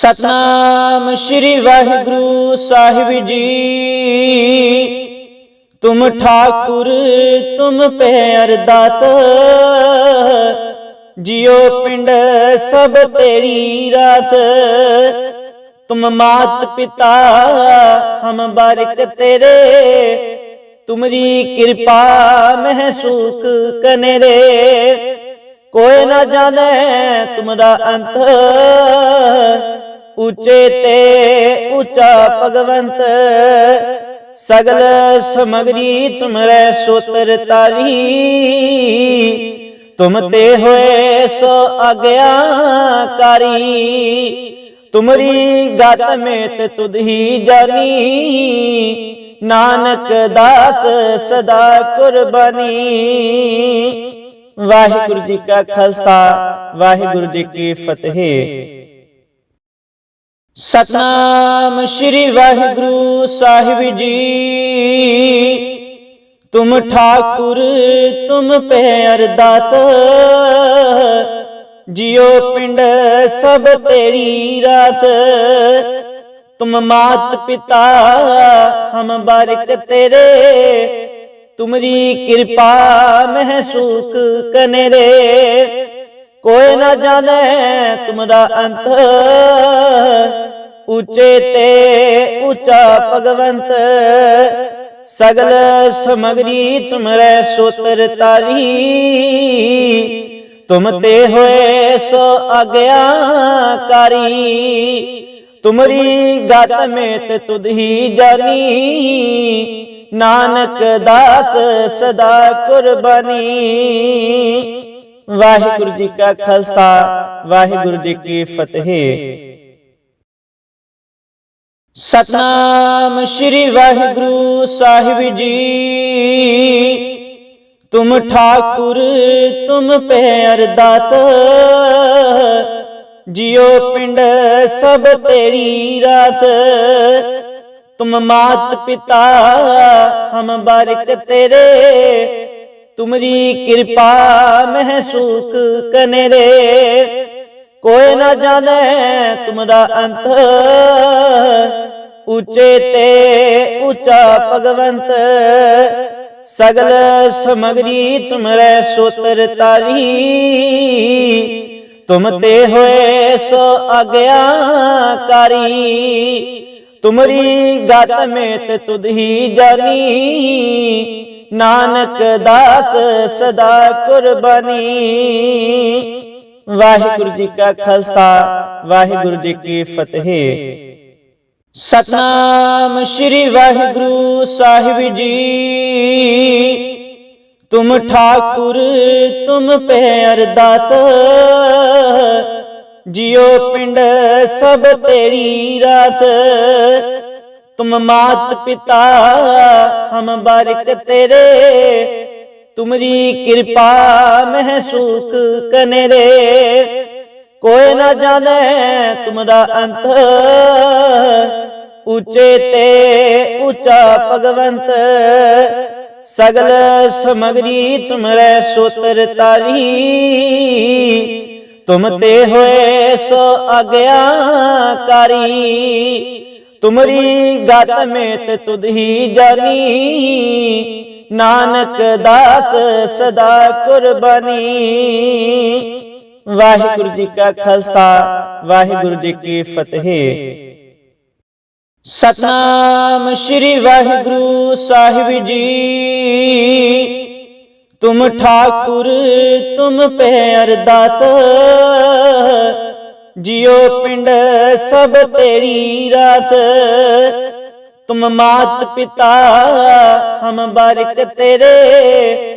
ਸਤਨਾਮ ਸ੍ਰੀ ਵਾਹਿਗੁਰੂ ਸਾਹਿਬ ਜੀ। ਤੁਮ ਠਾਕੁਰ, ਤੁਮ ਪੈ ਅਰਦਾਸ ਜਿਉ ਪਿੰਡ ਸਭ ਤੇਰੀ ਰਾਸ। ਤੁਮ ਮਾਤ ਪਿਤਾ, ਹਮ ਬਾਰਕ ਤੇਰੇ। ਤੁਮਰੀ ਕਿਰਪਾ ਮਹਿ ਸੁਖ ਕਨਰੇ ਕੋਈ ਨਾ ਜਾਣੇ ਤੁਮਰਾ ਅੰਤ। ਉੱਚੇ ਤੇ ਉੱਚਾ ਭਗਵੰਤ, ਸਗਲ ਸਮਗਰੀ ਤੁਮਰੇ ਸੋਤਰ ਤਾਰੀ। ਤੁਮ ਤੇ ਹੋਏ ਸੋ ਆਗਿਆਕਾਰੀ ਤੁਮਰੀ ਗਤ ਮੇਤ ਤੁਧ ਹੀ ਜਾਨੀ। ਨਾਨਕ ਦਾਸ ਸਦਾ ਕੁਰਬਾਨੀ। ਵਾਹਿਗੁਰੂ ਜੀ ਕਾ ਖਾਲਸਾ, ਵਾਹਿਗੁਰੂ ਜੀ ਕੀ ਫਤਿਹ। ਸਤਨਾਮ ਸ੍ਰੀ ਵਾਹਿਗੁਰੂ ਸਾਹਿਬ ਜੀ। ਤੁਮ ਠਾਕੁਰ, ਤੁਮ ਪੈ ਅਰਦਾਸ ਜਿਉ ਪਿੰਡ ਸਭ ਤੇਰੀ ਰਾਸ। ਤੁਮ ਮਾਤ ਪਿਤਾ, ਹਮ ਬਾਰਿਕ ਤੇਰੇ। ਤੁਮਰੀ ਕਿਰਪਾ ਮਹਿ ਸੁਖ ਕਨਰੇ ਕੋਈ ਨਾ ਜਾਣੇ ਤੁਮਰਾ ਅੰਤ। ਉੱਚੇ ਤੇ ਉੱਚਾ ਭਗਵੰਤ। ਸਗਲ ਸਮਗਰੀ ਤੁਮਰੇ ਸੋਤਰ ਤਾਰੀ। ਤੁਮ ਤੇ ਹੋਏ ਸੋ ਆਗਿਆਕਾਰੀ। ਤੁਮਰੀ ਗਤ ਮੇਤ ਤੁਧ ਹੀ ਜਾਨੀ। ਨਾਨਕ ਦਾਸ ਸਦਾ ਕੁਰਬਾਨੀ। ਵਾਹਿਗੁਰੂ ਜੀ ਕਾ ਖਾਲਸਾ, ਵਾਹਿਗੁਰੂ ਜੀ ਕੀ ਫਤਿਹ। ਸਤਨਾਮ ਸ੍ਰੀ ਵਾਹਿਗੁਰੂ ਸਾਹਿਬ ਜੀ। ਤੁਮ ਠਾਕੁਰ, ਤੁਮ ਪੈ ਅਰਦਾਸ ਜਿਉ ਪਿੰਡ ਸਭ ਤੇਰੀ ਰਾਸ। ਤੁਮ ਮਾਤ ਪਿਤਾ, ਹਮ ਬਾਰਿਕ ਤੇਰੇ। ਤੁਮਰੀ ਕਿਰਪਾ ਮਹਿ ਸੁਖ ਕਨਰੇ ਕੋਈ ਨਾ ਜਾਣੇ ਤੁਮਰਾ ਅੰਤ। ਉੱਚੇ ਤੇ ਉੱਚਾ ਭਗਵੰਤ। ਸਗਲ ਸਮਗਰੀ ਤੁਮਰੇ ਸੋਤਰ ਤਾਰੀ। ਤੁਮ ਤੇ ਹੋਏ ਸੋ ਆਗਿਆਕਾਰੀ ਤੁਮਰੀ ਗਤ ਮੇਤ ਤੁਧ ਹੀ ਜਾਨੀ। ਨਾਨਕ ਦਾਸ ਸਦਾ ਕੁਰਬਾਨੀ। ਵਾਹਿਗੁਰੂ ਜੀ ਕਾ ਖਾਲਸਾ, ਵਾਹਿਗੁਰੂ ਜੀ ਕੀ ਫਤਿਹ। ਸਤਨਾਮ ਸ੍ਰੀ ਵਾਹਿਗੁਰੂ ਸਾਹਿਬ ਜੀ। ਤੁਮ ਠਾਕੁਰ, ਤੁਮ ਪੈ ਅਰਦਾਸ ਜਿਉ ਪਿੰਡ ਸਭ ਤੇਰੀ ਰਾਸ। ਤੁਮ ਮਾਤ ਪਿਤਾ ਹਮ ਬਾਰਿਕ ਤੇਰੇ ਤੁਮਰੀ ਕਿਰਪਾ ਮਹਿ ਸੁਖ ਕਨਰੇ ਕੋਈ ਨਾ ਜਾਣੇ ਤੁਮਰਾ ਅੰਤ ਉੱਚੇ ਤੇ ਉੱਚਾ ਭਗਵੰਤ ਸਗਲ ਸਮਗਰੀ ਤੁਮਰੇ ਸੋਤਰ ਤਾਰੀ ਤੁਮ ਤੇ ਹੋਏ ਸੋ ਆਗਿਆਕਾਰੀ ਤੁਮਰੀ ਗਤ ਮੇਤ ਤੁਧ ਹੀ ਜਾਨੀ। ਨਾਨਕ ਦਾਸ ਸਦਾ ਕੁਰਬਾਨੀ। ਵਾਹਿਗੁਰੂ ਜੀ ਕਾ ਖਾਲਸਾ। ਵਾਹਿਗੁਰੂ ਜੀ ਕੀ ਫਤਿਹ। ਸਤਨਾਮ ਸ੍ਰੀ ਵਾਹਿਗੁਰੂ ਸਾਹਿਬ ਜੀ। ਤੁਮ ਠਾਕੁਰ ਤੁਮ ਪੈ ਅਰਦਾਸ ਜਿਉ ਪਿੰਡ ਸਭ ਤੇਰੀ ਰਾਸ। ਤੁਮ ਮਾਤ ਪਿਤਾ, ਹਮ ਬਾਰਕ ਤੇਰੇ।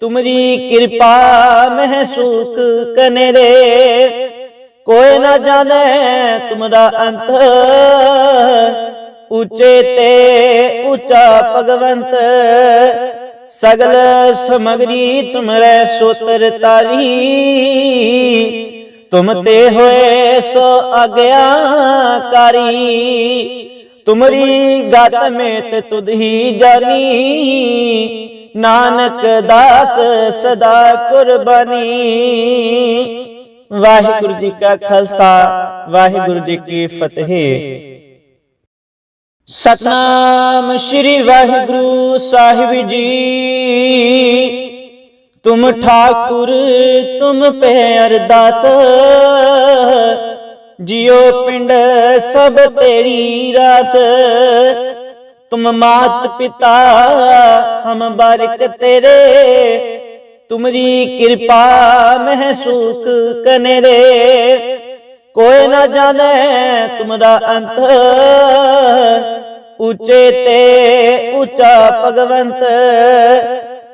ਤੁਮਰੀ ਕਿਰਪਾ ਮਹਿ ਸੁਖ ਕਨਰੇ ਕੋਈ ਨਾ ਜਾਣੇ ਤੁਮਰਾ ਅੰਤ। ਉੱਚੇ ਤੇ ਉੱਚਾ ਭਗਵੰਤ। ਸਗਲ ਸਮਗਰੀ ਤੁਮਰੇ ਸੋਤਰ ਤਾਰੀ। ਤੁਮ ਤੇ ਹੋਏ ਸੋ ਆਗਿਆਕਾਰੀ ਤੁਮਰੀ ਗਤ ਮੇਤ ਤੁਧ ਹੀ ਜਾਨੀ। ਨਾਨਕ ਦਾਸ ਸਦਾ ਕੁਰਬਾਨੀ। ਵਾਹਿਗੁਰੂ ਜੀ ਕਾ ਖਾਲਸਾ, ਵਾਹਿਗੁਰੂ ਜੀ ਕੀ ਫਤਿਹ। ਸਤਨਾਮ ਸ੍ਰੀ ਵਾਹਿਗੁਰੂ ਸਾਹਿਬ ਜੀ। ਤੁਮ ਠਾਕੁਰ ਤੁਮ ਪੈ ਅਰਦਾਸ ਜਿਉ ਪਿੰਡ ਸਭ ਤੇਰੀ ਰਾਸ ਤੁਮ ਮਾਤ ਪਿਤਾ ਹਮ ਬਾਰਿਕ ਤੇਰੇ ਤੁਮਰੀ ਕਿਰਪਾ ਮਹਿ ਸੁਖ ਕਨਰੇ ਕੋਈ ਨਾ ਜਾਣੇ ਤੁਮਰਾ ਅੰਤ ਉੱਚੇ ਤੇ ਉੱਚਾ ਭਗਵੰਤ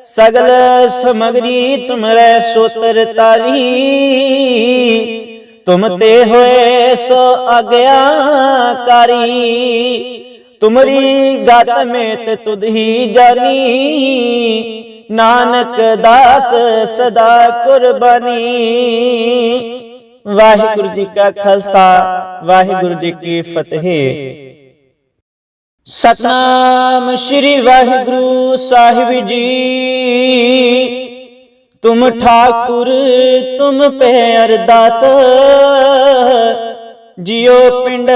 ਸਗਲ ਸਮਗਰੀ ਤੁਮਰੇ ਸੋਤਰ ਤਾਰੀ। ਤੁਮ ਤੇ ਹੋਏ ਸੋ ਆਗਿਆਕਾਰੀ ਤੁਮਰੀ ਗਤ ਮੇਤ ਤੁਧ ਹੀ ਜਾਨੀ। ਨਾਨਕ ਦਾਸ ਸਦਾ ਕੁਰਬਾਨੀ। ਵਾਹਿਗੁਰੂ ਜੀ ਕਾ ਖਾਲਸਾ, ਵਾਹਿਗੁਰੂ ਜੀ ਕੀ ਫਤਿਹ। ਸਤਨਾਮ ਸ੍ਰੀ ਵਾਹਿਗੁਰੂ ਸਾਹਿਬ ਜੀ। ਤੁਮ ਠਾਕੁਰ, ਤੁਮ ਪੈ ਅਰਦਾਸ ਜਿਉ ਪਿੰਡ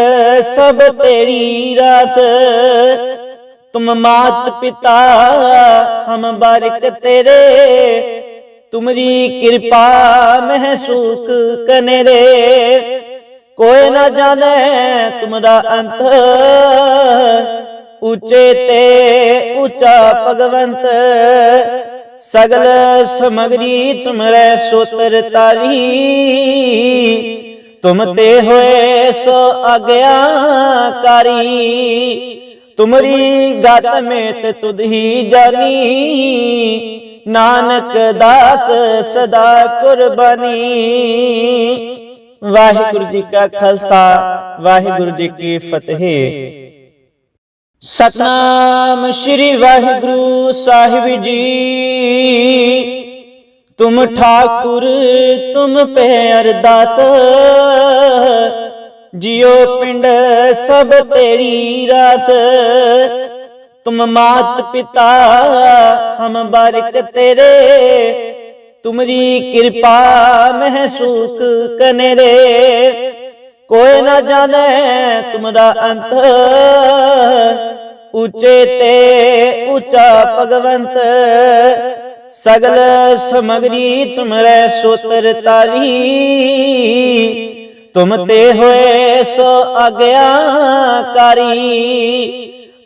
ਸਭ ਤੇਰੀ ਰਾਸ। ਤੁਮ ਮਾਤ ਪਿਤਾ, ਹਮ ਬਾਰਿਕ ਤੇਰੇ। ਤੁਮਰੀ ਕਿਰਪਾ ਮਹਿ ਰੇ। ਕਨਰੇ ਕੋਈ ਨਾ ਜਾਣੇ ਤੁਮਰਾ ਅੰਤ। ਉੱਚੇ ਤੇ ਉੱਚਾ ਭਗਵੰਤ। ਸਗਲ ਸਮਗਰੀ ਤੁਮਰੇ ਸੋਤਰ ਤਾਰੀ। ਤੁਮ ਤੇ ਹੋਏ ਸੋ ਆਗਿਆਕਾਰੀ। ਤੁਮਰੀ ਗਤ ਮੇਤ ਤੁਧ ਹੀ ਜਾਨੀ। ਨਾਨਕ ਦਾਸ ਸਦਾ ਕੁਰਬਾਨੀ। ਵਾਹਿਗੁਰੂ ਜੀ ਕਾ ਖਾਲਸਾ, ਵਾਹਿਗੁਰੂ ਜੀ ਕੀ ਫਤਿਹ। ਸਤਨਾਮ ਸ੍ਰੀ ਵਾਹਿਗੁਰੂ ਸਾਹਿਬ ਜੀ। ਤੁਮ ਠਾਕੁਰ, ਤੁਮ ਪੈ ਅਰਦਾਸ ਜਿਉ ਪਿੰਡ ਸਭ ਤੇਰੀ ਰਾਸ। ਤੁਮ ਮਾਤ ਪਿਤਾ, ਹਮ ਬਾਰਿਕ ਤੇਰੇ। ਤੁਮਰੀ ਕਿਰਪਾ ਮਹਿ ਸੁਖ ਕਨਰੇ ਕੋਈ ਨਾ ਜਾਣੇ ਤੁਮਰਾ ਅੰਤ। ਉੱਚੇ ਤੇ ਉੱਚਾ ਭਗਵੰਤ। ਸਗਲ ਸਮਗਰੀ ਤੁਮਰੇ ਸੋਤਰ ਤਾਰੀ। ਤੁਮ ਤੇ ਹੋਏ ਸੋ ਆਗਿਆਕਾਰੀ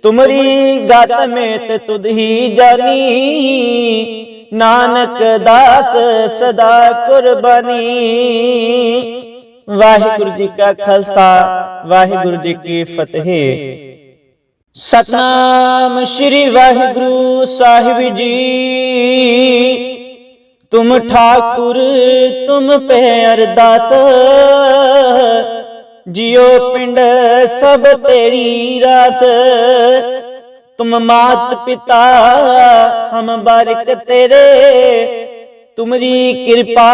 ਤੁਮਰੀ ਗਤ ਮੇਤ ਤੁਧ ਹੀ ਜਾਨੀ। ਨਾਨਕ ਦਾਸ ਸਦਾ ਕੁਰਬਾਨੀ। ਵਾਹਿਗੁਰੂ ਜੀ ਕਾ ਖਾਲਸਾ, ਵਾਹਿਗੁਰੂ ਜੀ ਕੀ ਫਤਿਹ। ਸਤਨਾਮ ਸ੍ਰੀ ਵਾਹਿਗੁਰੂ ਸਾਹਿਬ ਜੀ। ਤੁਮ ਠਾਕੁਰ, ਤੁਮ ਪੈ ਅਰਦਾਸ ਜਿਉ ਪਿੰਡ ਸਭ ਤੇਰੀ ਰਾਸ। ਤੁਮ ਮਾਤ ਪਿਤਾ ਹਮ ਬਾਰਿਕ ਤੇਰੇ ਤੁਮਰੀ ਕਿਰਪਾ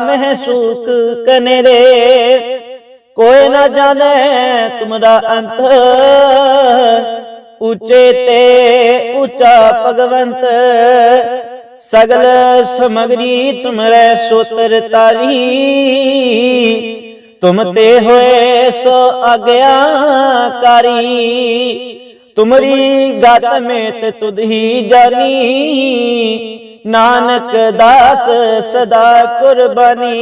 ਮਹਿ ਸੁਖ ਕਨਰੇ ਕੋਈ ਨਾ ਜਾਣੇ ਤੁਮਰਾ ਅੰਤ ਉੱਚੇ ਤੇ ਉੱਚਾ ਭਗਵੰਤ ਸਗਲ ਸਮਗਰੀ ਤੁਮਰੇ ਸੋਤਰ ਤਾਰੀ ਤੁਮ ਤੇ ਹੋਏ ਸੋ ਆਗਿਆਕਾਰੀ ਤੁਮਰੀ ਗਤ ਮੇਤ ਤੁਧ ਹੀ ਜਾਨੀ। ਨਾਨਕ ਦਾਸ ਸਦਾ ਕੁਰਬਾਨੀ।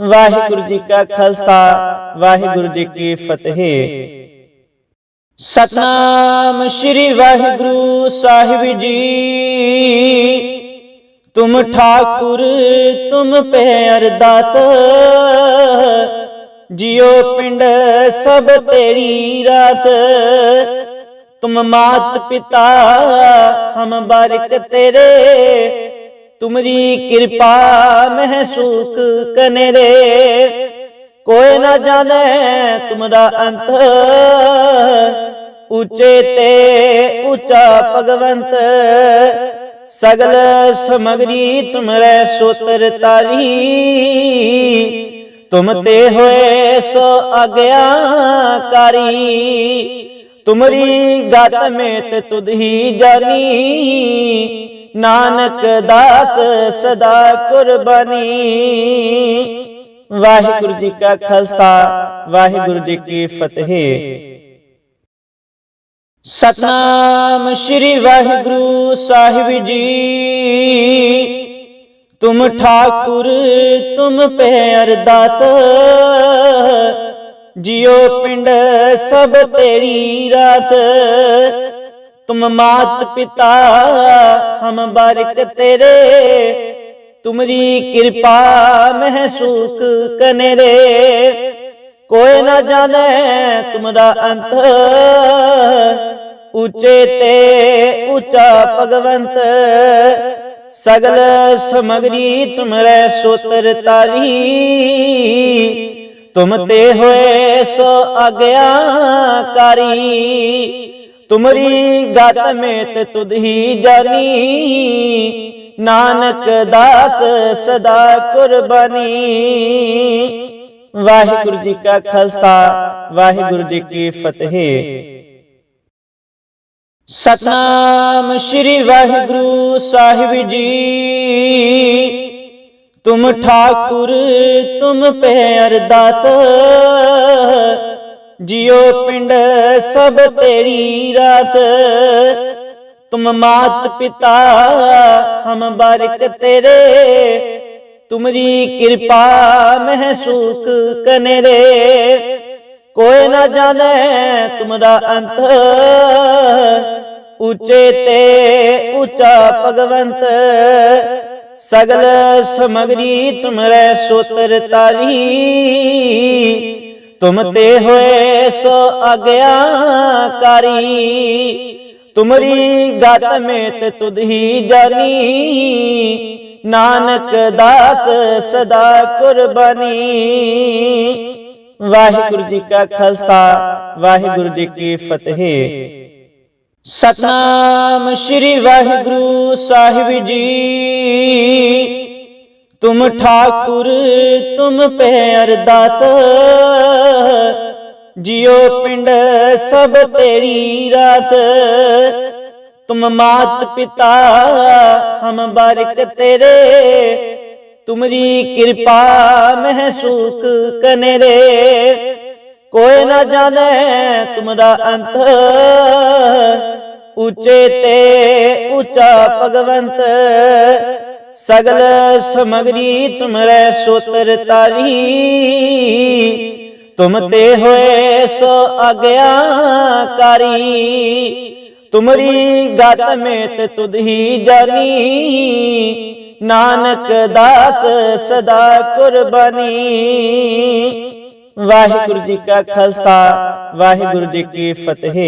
ਵਾਹਿਗੁਰੂ ਜੀ ਕਾ ਖਾਲਸਾ ਵਾਹਿਗੁਰੂ ਜੀ ਕੀ ਫਤਿਹ। ਸਤਨਾਮ ਸ੍ਰੀ ਵਾਹਿਗੁਰੂ ਸਾਹਿਬ ਜੀ। ਤੁਮ ਠਾਕੁਰ ਤੁਮ ਪੈ ਅਰਦਾਸ। ਜਿਉ ਪਿੰਡ ਸਭ ਤੇਰੀ ਰਾਸ। ਤੁਮ ਮਾਤ ਪਿਤਾ, ਹਮ ਬਾਰਕ ਤੇਰੇ। ਤੁਮਰੀ ਕਿਰਪਾ ਮਹਿ ਸੁਖ ਕਨਰੇ ਕੋਈ ਨਾ ਜਾਣੇ ਤੁਮਰਾ ਅੰਤ। ਉੱਚੇ ਤੇ ਉੱਚਾ ਭਗਵੰਤ। ਸਗਲ ਸਮਗਰੀ ਤੁਮਰੇ ਸੋਤਰ ਤਾਰੀ। ਤੁਮ ਤੇ ਹੋਏ ਸੋ ਆਗਿਆਕਾਰੀ ਤੁਮਰੀ ਗਤ ਮੇਤ ਤੁਧ ਹੀ ਜਾਨੀ। ਨਾਨਕ ਦਾਸ ਸਦਾ ਕੁਰਬਾਨੀ। ਵਾਹਿਗੁਰੂ ਜੀ ਕਾ ਖਾਲਸਾ ਵਾਹਿਗੁਰੂ ਜੀ ਕੀ ਫਤਿਹ। ਸਤਨਾਮ ਸ੍ਰੀ ਵਾਹਿਗੁਰੂ ਸਾਹਿਬ ਜੀ। ਤੁਮ ਠਾਕੁਰ ਤੁਮ ਪੈ ਅਰਦਾਸ ਜਿਉ ਪਿੰਡ ਸਭ ਤੇਰੀ ਰਾਸ ਤੁਮ ਮਾਤ ਪਿਤਾ ਹਮ ਬਾਰਿਕ ਤੇਰੇ ਤੁਮਰੀ ਕਿਰਪਾ ਮਹਿ ਸੁਖ ਕਨਰੇ ਕੋਈ ਨਾ ਜਾਣੇ ਤੁਮਰਾ ਅੰਤ ਉੱਚੇ ਤੇ ਉੱਚਾ ਭਗਵੰਤ ਸਗਲ ਸਮਗਰੀ ਤੁਮਰੇ ਸੋਤਰ ਤਾਰੀ। ਤੁਮ ਤੇ ਹੋਏ ਸੋ ਆਗਿਆਕਾਰੀ ਤੁਮਰੀ ਗਤ ਮੇਤ ਤੁਧ ਹੀ ਜਾਨੀ। ਨਾਨਕ ਦਾਸ ਸਦਾ ਕੁਰਬਾਨੀ। ਵਾਹਿਗੁਰੂ ਜੀ ਕਾ ਖਾਲਸਾ, ਵਾਹਿਗੁਰੂ ਜੀ ਕੀ ਫਤਿਹ। ਸਤਨਾਮ ਸ੍ਰੀ ਵਾਹਿਗੁਰੂ ਸਾਹਿਬ ਜੀ। ਤੁਮ ਠਾਕੁਰ, ਤੁਮ ਪੈ ਅਰਦਾਸ ਜਿਉ ਪਿੰਡ ਸਭ ਤੇਰੀ ਰਾਸ। ਤੁਮ ਮਾਤ ਪਿਤਾ, ਹਮ ਬਾਰਿਕ ਤੇਰੇ। ਤੁਮਰੀ ਕਿਰਪਾ ਮਹਿ ਸੁਖ ਕਨਰੇ ਕੋਈ ਨਾ ਜਾਣੇ ਤੁਮਰਾ ਅੰਤ। ਉੱਚੇ ਤੇ ਉੱਚਾ ਭਗਵੰਤ। ਸਗਲ ਸਮਗਰੀ ਤੁਮਰੇ ਸੋਤਰ ਤਾਰੀ। ਤੁਮ ਤੇ ਹੋਏ ਸੋ ਆਗਿਆਕਾਰੀ ਤੁਮਰੀ ਗਤ ਮੇਤ ਤੁਧ ਹੀ ਜਾਨੀ। ਨਾਨਕ ਦਾਸ ਸਦਾ ਕੁਰਬਾਨੀ। ਵਾਹਿਗੁਰੂ ਜੀ ਕਾ ਖਾਲਸਾ, ਵਾਹਿਗੁਰੂ ਜੀ ਕੀ ਫਤਿਹ। ਸਤਨਾਮ ਸ੍ਰੀ ਵਾਹਿਗੁਰੂ ਸਾਹਿਬ ਜੀ। ਤੁਮ ਠਾਕੁਰ, ਤੁਮ ਪੈ ਅਰਦਾਸ ਜਿਉ ਪਿੰਡ ਸਭ ਤੇਰੀ ਰਾਸ। ਤੁਮ ਮਾਤ ਪਿਤਾ, ਹਮ ਬਾਰਿਕ ਤੇਰੇ। ਤੁਮਰੀ ਕਿਰਪਾ ਮਹਿ ਸੁਖ ਕਨਰੇ ਕੋਈ ਨਾ ਜਾਣੇ ਤੁਮਰਾ ਅੰਤ। ਉੱਚੇ ਤੇ ਉੱਚਾ ਭਗਵੰਤ। ਸਗਲ ਸਮਗਰੀ ਤੁਮਰੇ ਸੋਤਰ ਤਾਰੀ। ਤੁਮ ਤੇ ਹੋਏ ਸੋ ਆਗਿਆਕਾਰੀ ਤੁਮਰੀ ਗਤ ਮੇਤ ਤੁਧ ਹੀ ਜਾਨੀ। ਨਾਨਕ ਦਾਸ ਸਦਾ ਕੁਰਬਾਨੀ। ਵਾਹਿਗੁਰੂ ਜੀ ਕਾ ਖਾਲਸਾ ਵਾਹਿਗੁਰੂ ਜੀ ਕੀ ਫਤਿਹ।